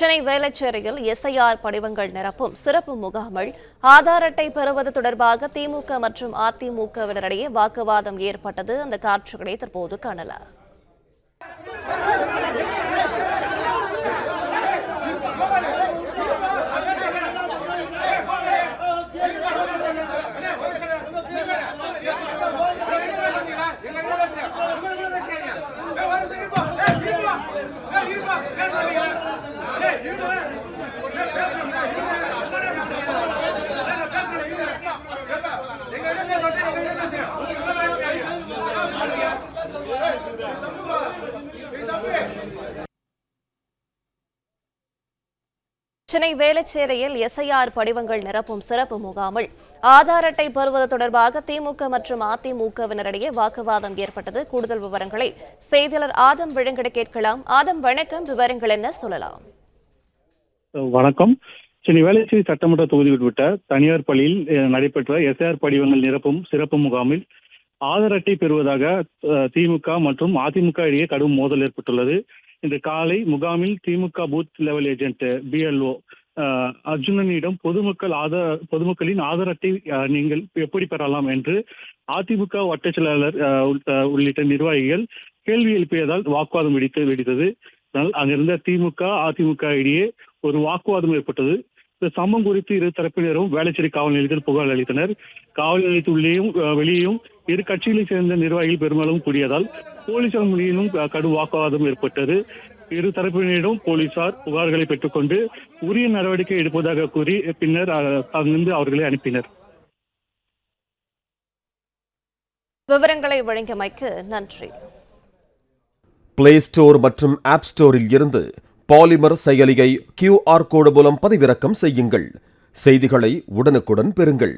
Chennai வேளச்சேரியில் SIR படிவங்கள் நிரப்பும் சிறப்பு முகாமில் ஆதார் அட்டை பெறுவது தொடர்பாக திமுக மற்றும் அதிமுகவினரிடையே வாக்குவாதம் ஏற்பட்டது. அந்த காட்சிகளை தற்போது காணலாம். சென்னை வேளச்சேரியில் எஸ்ஐஆர் படிவங்கள் நிரப்பும் சிறப்பு முகாமில். ஆதார் அட்டை பெறுவது தொடர்பாக திமுக மற்றும் அதிமுகவினரிடையே வாக்குவாதம் ஏற்பட்டது. கூடுதல் விவரங்களை செய்தியாளர் ஆதம் விழுங்கிட கேட்கலாம். ஆதம் வணக்கம். விவரங்கள் என்ன சொல்லலாம்? வணக்கம். சென்னை வேளச்சேரி சட்டமன்ற தொகுதி உட்பட்ட தனியார் பள்ளியில் நடைபெற்ற எஸ்ஐஆர் படிவங்கள் நிரப்பும் சிறப்பு முகாமில் ஆதார் அட்டை பெறுவதாக திமுக மற்றும் அதிமுக இடையே கடும் மோதல் ஏற்பட்டுள்ளது. இன்று காலை முகாமில் DMK booth level agent BLO அர்ஜுனனிடம் பொதுமக்கள் ஆதார பொதுமக்களின் ஆதாரத்தை நீங்கள் எப்படி பெறலாம் என்று அதிமுக வட்டச் செயலாளர் அஹ், உள்ள- உள்ளிட்ட நிர்வாகிகள் கேள்வி எழுப்பியதால் வாக்குவாதம் வெடித்து வெடித்தது. அதனால் அங்கிருந்த திமுக அதிமுக இடையே ஒரு வாக்குவாதம் ஏற்பட்டது. இந்த சம்பவம் குறித்து இரு தரப்பினரும் வேளச்சேரி காவல் நிலையத்தில் புகார் அளித்தனர். காவல் நிலையத்துள்ளேயும் வெளியேயும் இரு கட்சிகளைச் சேர்ந்த நிர்வாகிகள் பெரும்பாலும் கூடியதால் போலீசார் முறையிலும் அஹ், கடும் வாக்குவாதம் ஏற்பட்டது. இரு தரப்பினரிடம் போலீசார் புகார்களை பெற்றுக்கொண்டு உரிய நடவடிக்கை எடுப்பதாக கூறி பின்னர் அங்கிருந்து அவர்களை அனுப்பினர். விவரங்களை வழங்கியமைக்கு நன்றி. பிளே ஸ்டோர் மற்றும் ஆப் ஸ்டோரில் இருந்து பாலிமர் செயலியை கியூஆர் கோடு மூலம் பதிவிறக்கம் செய்யுங்கள். செய்திகளை உடனுக்குடன் பெறுங்கள்.